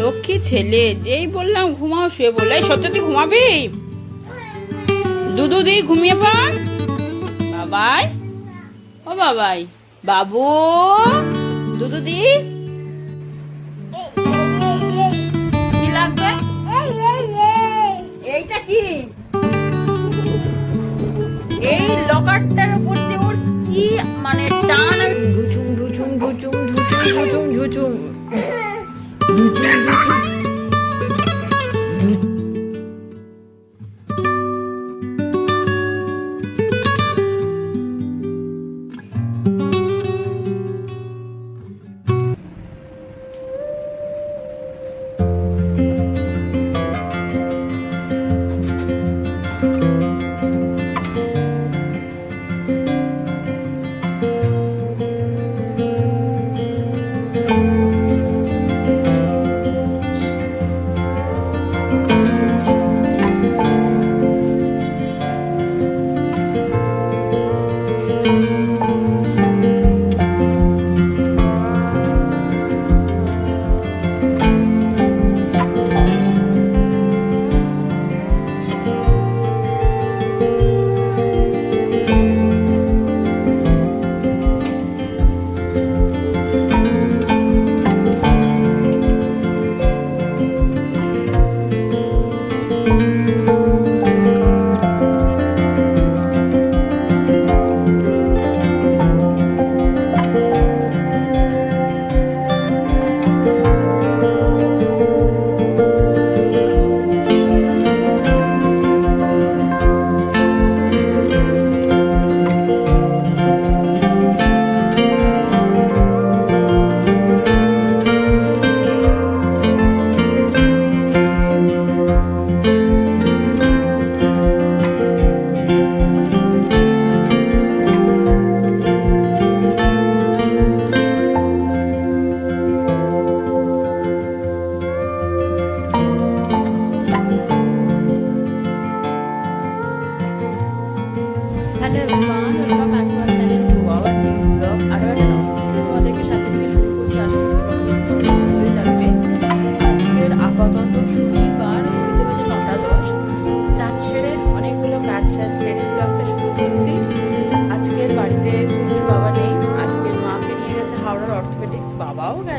লক্ষ্মী ছেলে, যেই বললাম ঘুমাও শুয়ে বললে এই সত্যি ঘুমাবি? দুদু দি, ঘুমিয়ে পড়। বাবাই, ও বাবাই, বাবু, দুদু দি। কি লাগবে? এইটা কি? এই লকারটার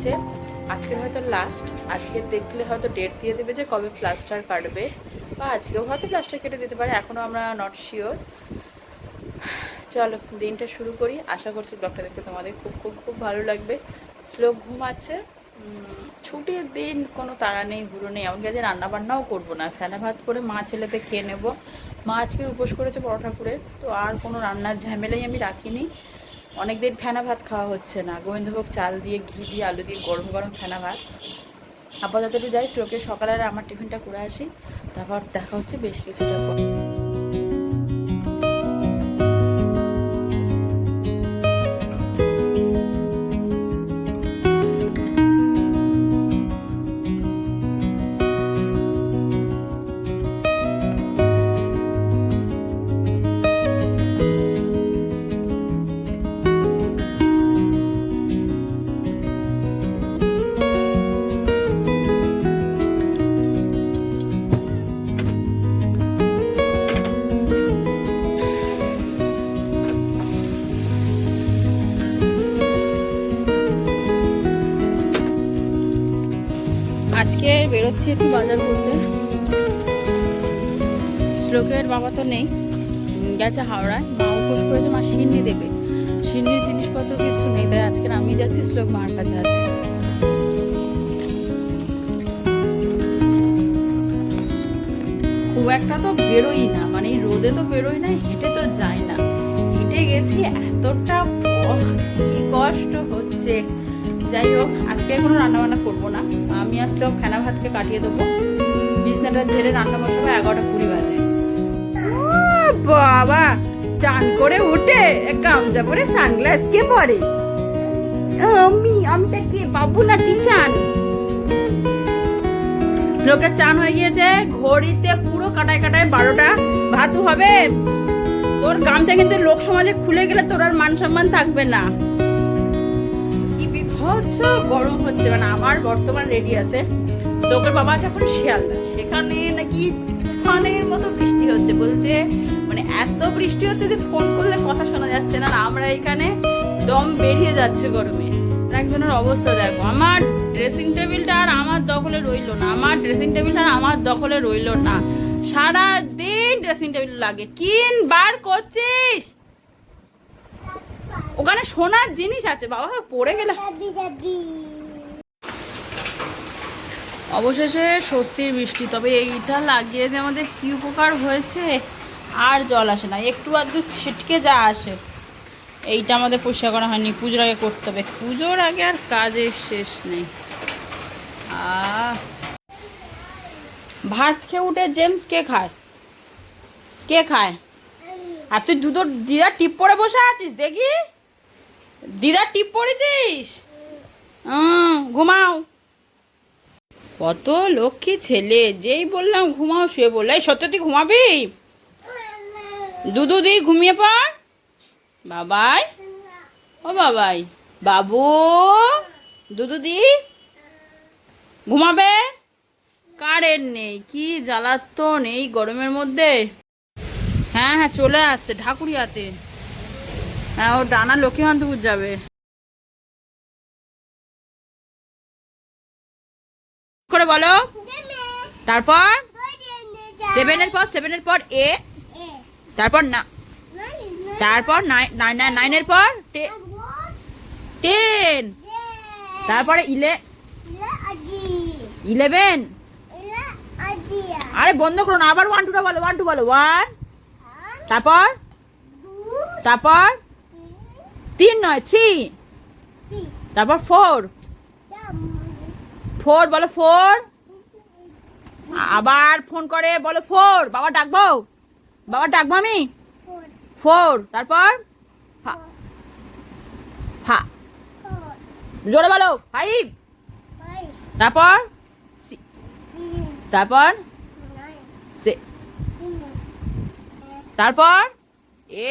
গেছে আজকের হয়তো লাস্ট আজকে দেখলে হয়তো ডেট দিয়ে দেবে যে কবে প্লাস্টার কাটবে, বা আজকেও হয়তো প্লাস্টার কেটে দিতে পারে, এখনও আমরা নট শিওর চলো, দিনটা শুরু করি। আশা করছি ব্লগটা দেখতে তোমাদের খুব খুব খুব ভালো লাগবে। শ্লোক ঘুম আছে। ছুটির দিন কোনো তাড়া নেই হুড়ো নেই। এমনকি আজ রান্না বান্নাও করব না। ফেনা ভাত করে মা ছেলেতে খেয়ে নেব। মা আজকে উপোস করেছে বড় ঠাকুরের, তো আর কোনো রান্নার ঝামেলাই আমি রাখিনি। অনেকদিন ফেনা ভাত খাওয়া হচ্ছে না। গোবিন্দভোগ চাল দিয়ে ঘি দিয়ে আলু দিয়ে গরম গরম ফেনা ভাত। আপাতত যাই শ্লোকের সকালে আমার টিফিনটা করে আসি। তারপর দেখা হচ্ছে, বেশ কিছুটা একটু বাজার করতে। শ্লোকের বাবা তো নেই। গেছে হাওড়ায়। মা উপোস করেছে, মা সিন্নি দেবে। সিন্নির জিনিসপত্র কিছু নেই, তাই আজকে আমি যাচ্ছি, শ্লোক মার কাছে আছে খুব একটা তো বেরোই না মানে রোদে তো বেরোই না, হেঁটে তো যাই না। হেঁটে গেছি, এতটা কষ্ট হচ্ছে। যাই হোক আজকে কোনো রান্নাবান্না করব না। আমি আসলে ফেনা ভাতকে কাটিয়ে দেবো। বিছনাটা ঝেড়ে রান্না বসাবো এগারোটা কুড়ি বাজে। বাবা চান করে উঠে গামজা পরে সানগ্লাস কে পরে? আমি আমিটা কে বাবু না কি চান? লোকের চান হয়ে গিয়েছে ঘড়িতে পুরো কাটায় কাটায় বারোটা। ভাতু হবে। তোর গামছা কিন্তু লোক সমাজে খুলে গেলে তোর আর মান সম্মান থাকবে না। কি গরম হচ্ছে মানে আমার বর্তমান রেডি আছে। তো ওকে বাবা এখন শিয়ালদা। সেখানে নাকি ফানের মতো বৃষ্টি হচ্ছে, বলছে মানে এত বৃষ্টি হচ্ছে যে ফোন করলে কথা শোনা যাচ্ছে না আমরা এখানে দম বেরিয়ে যাচ্ছে গরমে। একজনের অবস্থা দেখো, আমার ড্রেসিং টেবিলটা আর আমার দখলে রইল না, আমার ড্রেসিং টেবিলটা আর আমার দখলে রইল না। সারা দিন ড্রেসিং টেবিল লাগে কিন বার করছিস! ওখানে সোনার জিনিস আছে বাবা পড়ে গেলে। অবশেষে স্বস্তির বৃষ্টি তবে এইটা লাগিয়ে যে আমাদের কি উপকার হয়েছে আর জল আসে না। একটু আধটু ছিটকে যা আসে। এইটা আমাদের পরিষ্কার করা হয়নি পুজোর আগে করতে হবে। পুজোর আগে আর কাজের শেষ নেই। ভাত খেয়ে উঠে জেমস কে খায়? কে খায়? আর তুই দুটো দিদার টিপ পরে বসে আছিস দেখি? দিদার টিপ পড়েছিস? ঘুমাও। কত লক্ষ্মী ছেলে, যেই বললাম ঘুমাও শুয়ে বললে সত্যি তুই ঘুমাবি? দুদু দি, ঘুমিয়ে পড়। বাবাই, ও বাবাই, বাবু, দুদু দি, ঘুমাবে? কারেন্ট নেই, কি জ্বালাতন এই গরমের মধ্যে। হ্যাঁ হ্যাঁ চলে আসছে, ঢাকুরিয়াতে। হ্যাঁ ও ডানা লক্ষ্মীকান্তপুর যাবে। করে বলো। তারপর? সেভেনের পর সেভেনের পর এ তারপর না তারপর নাইন নাইন নাইনের পর টেন তারপরে ইলে ইলেভেন আরে বন্ধ করো না, আবার ওয়ান টুটা বলো ওয়ান টু বলো ওয়ান তারপর? তারপর? তিন নয় থ্রি তারপর ফোর। ফোর বলো ফোর। আবার ফোন করে বলো ফোর। বাবা ডাকবো? বাবা ডাকবো আমি? ফোর। তারপর? জোরে বলো ফাইভ। তারপর? তারপর? তারপর? এ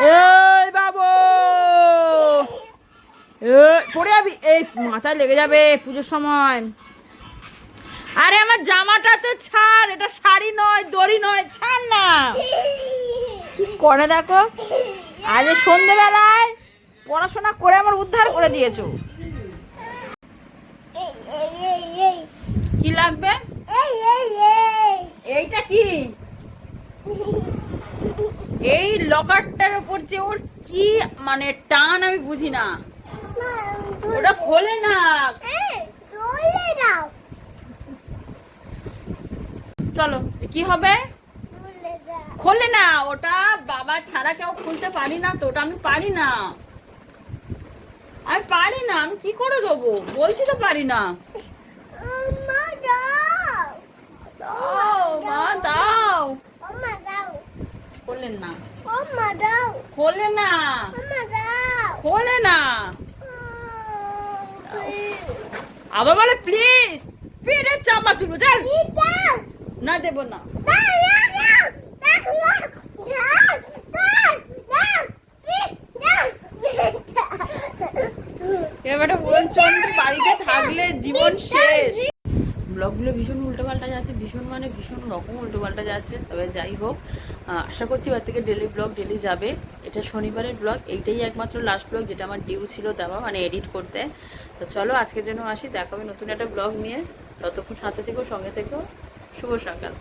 এই বাবু! পড়ে যাবি? এই মাথায় লেগে যাবে পুজোর সময়। আরে, আমার জামাটা তো ছাড়, এটা শাড়ি নয়, দড়ি নয়, ছাড় না। কি করে দেখো। আজ সন্ধেবেলায় পড়াশোনা করে আমার উদ্ধার করে দিয়েছ। কি লাগবে? এইটা কি? এই লকারটার উপর যে ওর কি মানে টান আমি বুঝি না। ওটা খোলে না। চলো কি হবে? খোলে না ওটা বাবা ছাড়া কেউ খুলতে পারি না তো ওটা আমি পারি না। আমি পারি না আমি কি করে দেবো? বলছি তো পারি না। দাও মা দাও। না। খোলে না। খোলে না। আবার বলে প্লিজ পেটের চামড়া তুলবো চল না দেবো না। এবারে বলছেন বাড়িতে থাকলে জীবন শেষ। ব্লগগুলো ভীষণ উল্টোপাল্টা যাচ্ছে, ভীষণ মানে ভীষণ রকম উল্টোপাল্টা যাচ্ছে। তবে যাই হোক আশা করছি এবার থেকে ডেলি ব্লগ ডেলি যাবে। এটা শনিবারের ব্লগ এইটাই একমাত্র লাস্ট ব্লগ যেটা আমার ডিউ ছিল দেওয়া মানে এডিট করতে। তো চলো আজকের জন্য আসি দেখাবে নতুন একটা ব্লগ নিয়ে। ততক্ষণ সাথে থেকো, সঙ্গে থেকো। শুভ সকাল।